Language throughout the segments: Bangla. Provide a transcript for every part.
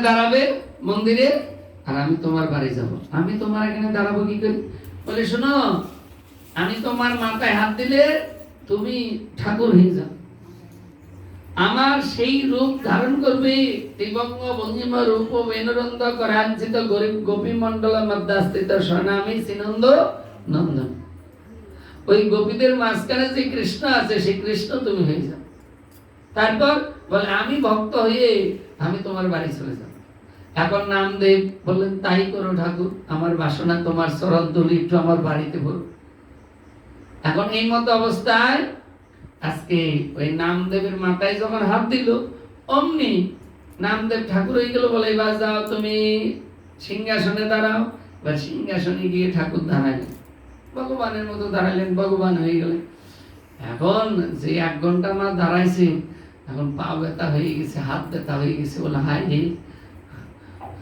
দাঁড়াবে মন্দিরে, আর আমি তোমার বাড়ি যাব। আমি তোমার এখানে দাঁড়াবো কি করি? বলে, শোনো, আমি তোমার মাথায় হাত দিলে তুমি ঠাকুর হয়ে যাও। আমার সেই রূপ ধারণ করবে ভঙ্গিমা রূপ করাঞ্চিত গরিব গোপী মন্ডল মধ্যাস্থিত স্বনামী সিনন্দ নন্দন। ওই গোপীদের মাঝখানে যে কৃষ্ণ আছে, সেই কৃষ্ণ তুমি হয়ে যাও। তারপর বলে, আমি ভক্ত হয়ে আমি তোমার বাড়ি চলে যাব। এখন নামদেব বললেন, তাই করো ঠাকুর, আমার বাসনা তোমার চরণ ধুলি, একটু আমার বাড়িতে বলো। এখন এই মতো অবস্থায় আজকে ওই নামদেবের মাথায় যখন হাত দিল, অমনি নামদেব ঠাকুর হয়ে গেল, বলে, এবার যাও তুমি সিংহাসনে দাঁড়াও। বা সিংহাসনে গিয়ে ঠাকুর দাঁড়ালেন ভগবানের মতো দাঁড়ালেন ভগবান হয়ে গেলেন। এখন যে এক ঘণ্টা মা দাঁড়াইছে এখন পা ব্যথা হয়ে গেছে, হাত ব্যথা হয়ে গেছে, বলে হাই রে।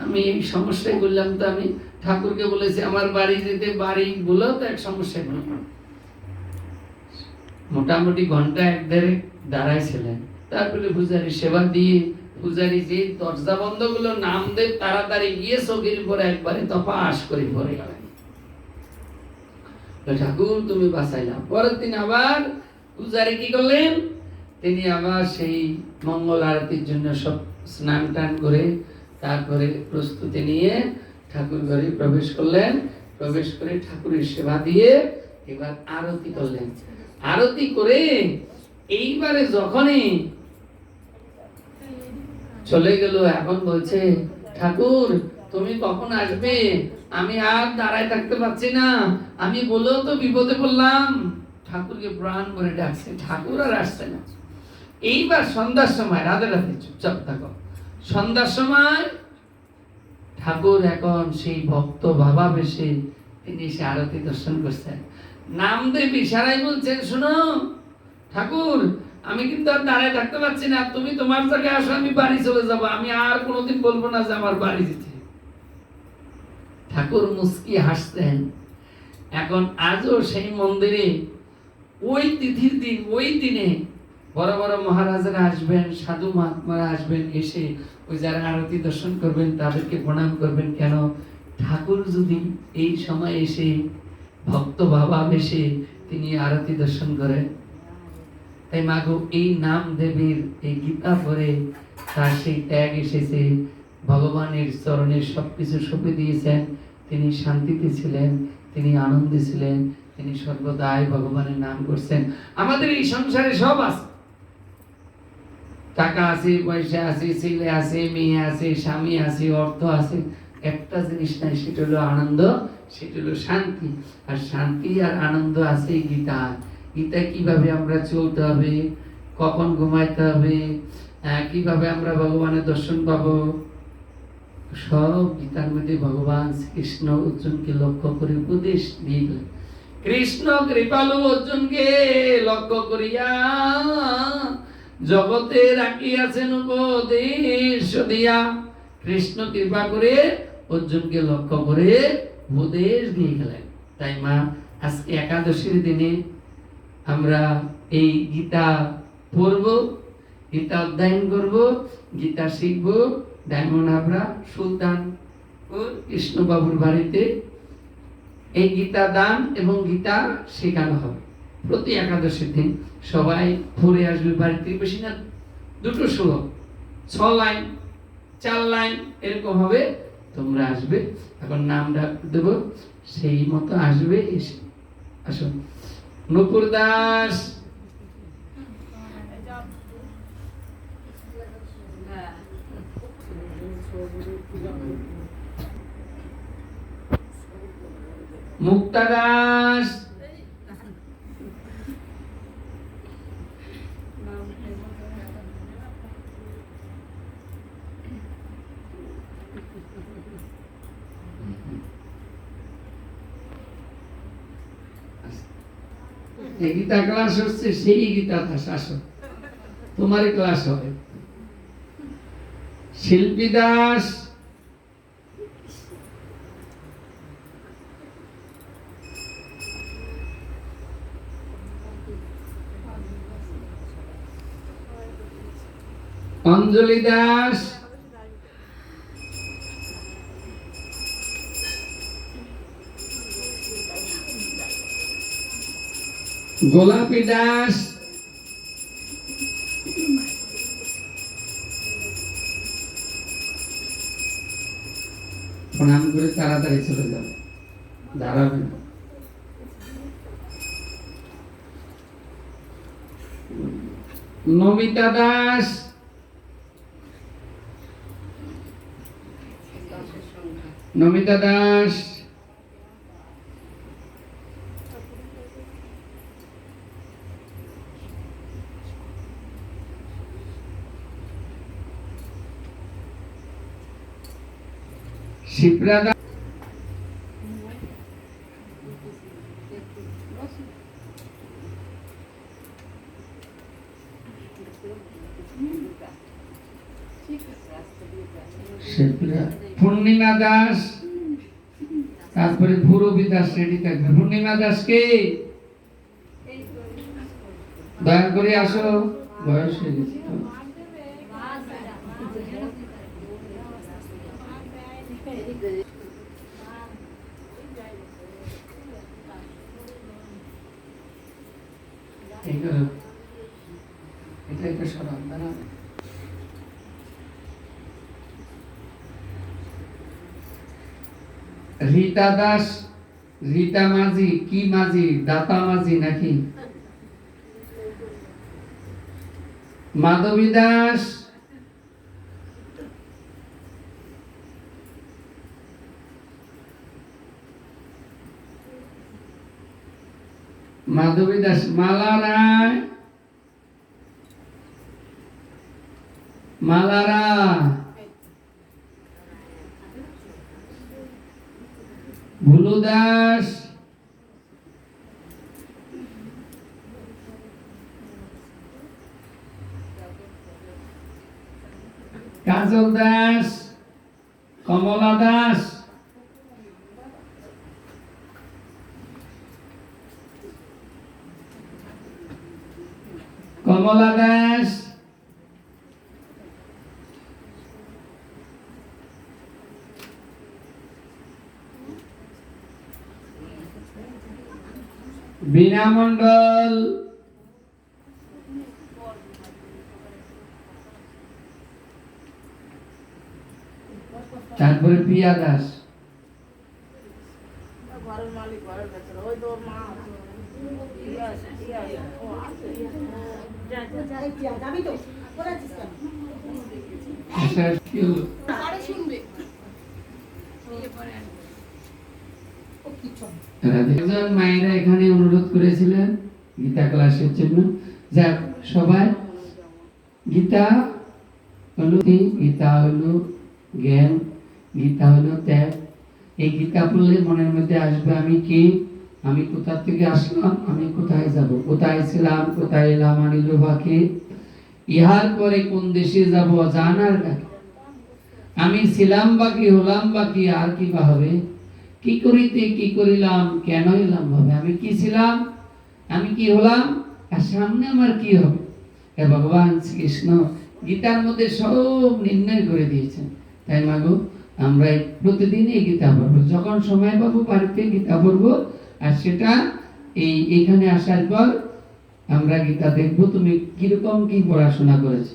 আমি এই সমস্যায় বললাম তো, আমি ঠাকুরকে বলেছি, আমার বাড়ি যেতে বাড়ি বলেও তো, এক সমস্যায় বললাম মোটামুটি ঘণ্টা এক দেড়ে দাঁড়াইছিলেন। তারপরে পূজারি সেবা দিয়ে, পূজারি যে দরজা বন্ধগুলো নাম দেব তাড়াতাড়ি গিয়ে চোখের উপরে একবারে তপাস করে ভরে গেলেন। ঠাকুর, তুমি বাঁচাইলাম। পরের দিন আবার পূজারি কি করলেন? তিনি আবার সেই মঙ্গল আরতির জন্য সব স্নান টান করে তারপরে প্রস্তুতি নিয়ে ঠাকুর ঘরে প্রবেশ করলেন। প্রবেশ করে ঠাকুরের সেবা দিয়ে এবার আরতি করলেন। আরতি করে এইবারে যখনই চলে গেল, এখন বলছে, ঠাকুর, তুমি কখন আসবে? আমি আর দাঁড়ায় থাকতে পারছি না। আমি বলেও তো বিপদে পড়লাম। ঠাকুরকে প্রাণ করে ডাকছে। ঠাকুর আর আসছে না। এইবার সন্ধ্যার সময় রাধে রাধে চুপচাপ থাকো। সন্ধ্যার সময় ঠাকুর এখন সেই ভক্ত ভাবা বেশে তিনি সে আরতি দর্শন করছেন। নামদেব ইশারাই বলছেন, শোনো, ঠাকুর, আমি কিন্তু আর দাঁড়ায় থাকতে পারছি না। তুমি তোমার জায়গায় আসো, আমি বাড়ি চলে যাব। আমি আর কোনোদিন বলব না যে আমার বাড়ি যেতে। ঠাকুর মুস্কি হাসতেন। এখন আজও সেই মন্দিরে ওই তিথির দিন, ওই দিনে বড় বড় মহারাজারা আসবেন, সাধু মহাত্মারা আসবেন, এসে ওই যারা আরতি দর্শন করবেন, তাদেরকে প্রণাম করবেন। কেন? ঠাকুর যদি এই সময় এসে, ভক্ত বাবা বেশে তিনি আরতি দর্শন করেন, তাই মাগো এই নাম দেবীর এই গীতা পড়ে তার সেই ত্যাগ এসেছে। ভগবানের চরণে সবকিছু সঁপে দিয়েছেন। তিনি শান্তিতে ছিলেন, তিনি আনন্দে ছিলেন, তিনি সর্বদাই ভগবানের নাম করছেন। আমাদের এই সংসারে সব আছে। টাকা আছে, পয়সা আছে, ছেলে আছে, মেয়ে আছে, স্বামী আছে, অর্থ আছে, একটা জিনিস নাই, সেটা হলো আনন্দ, সেটা হলো শান্তি আর শান্তি আর আনন্দ আছে গীতা গীতা কীভাবে আমরা চলতে হবে, কখন ঘুমাইতে হবে কীভাবে আমরা ভগবানের দর্শন পাবো, সব গীতার মধ্যে ভগবান শ্রীকৃষ্ণ অর্জুনকে লক্ষ্য করে উপদেশ দিয়ে। কৃষ্ণ কৃপালু অর্জুনকে লক্ষ্য করিয়া জগতে রাখিয়াছেন উপদেশ দিয়া। কৃষ্ণ কৃপা করে অর্জুনকে লক্ষ্য করে উপদেশ দিয়ে গেলেন। তাই মা, আজকে একাদশীর দিনে আমরা এই গীতা পড়ব, গীতা অধ্যয়ন করব, গীতা শিখব। ডায়মন্ড হাবড়া, সুলতান কৃষ্ণবাবুর বাড়িতে এই গীতা দান এবং গীতা শেখানো হবে। প্রতি একাদশীর দিন সবাই পড়ে আসবে বাড়িতে বেশি না, দুটো শ্লোক ছ লাইন, চার লাইন, এরকম হবে তোমরা আসবে। এখন নাম ডাক দেব, সেই মতো আসবে, এসে আসো। নুপুর দাস। মুক্তা দাস এই গীতা ক্লাস হচ্ছে সেই গীতা আসো তোমার ক্লাস হবে। শিল্পী দাস অঞ্জলি দাস গোলাপি দাস। প্রণাম করে তাড়াতাড়ি চলে যাবে দাঁড়াবে নমিতা দাস। নমিতা দাস। শিপ্রা পূর্ণিমা দাস। তারপরে ভুরবি দাস রেডি থাকবে। পূর্ণিমা দাস কে? দয়া করে আসো। বয়স হয়ে গেছে এটা। রীতা দাস রীতা মাঝি কি মাঝি দাতা মাঝি নাকি মাধবী দাস মাধবী দাস মালা রায় মালারা ভুলু দাস কাজল দাস কমলা দাস কমলা দাস বীণা মন্ডল তারপরে প্রিয়া দাস ঘরের মালিক ঘরের ভেতরে ওই তো ওর মা আছে। ইয়ে আছে, ইয়ে আছে, ও আছে। যাবি তো কোথায় আছিস কেন? আচ্ছা, কি হলো? ও কিচ্ছু না। একজন মায়েরা এখানে অনুরোধ করেছিলেন গীতা ক্লাসের জন্য। যাক, সবাই, গীতা হলো? গীতা হলো জ্ঞান, গীতা হলো ত্যাগ। এই গীতা পড়লে মনের মধ্যে আসবে আমি কি? আমি কোথা থেকে আসলাম? আমি কোথায় যাব? কোথায় ছিলাম? কোথায় এলাম? আনিল বাকি ইহার পরে কোন দেশে যাব জানার ডাকে আমি ছিলাম বাকি হলাম বাকি আর কি বা হবে? কি করিতে, কি করিলাম, কেন এলাম ভাবে? আমি কি ছিলাম? আমি কি হলাম? আর সামনে আমার কি হবে? হে ভগবান শ্রীকৃষ্ণ গীতার মধ্যে সব নির্ণয় করে দিয়েছেন। তাই মাগো, আমরা প্রতিদিনই গীতা পড়ব। যখন সময় পাবো, বাড়িতে গীতা পড়ব। আর সেটা এই এখানে আসার পর আমরা গীতা দেখব তুমি কীরকম কি পড়াশোনা করেছ?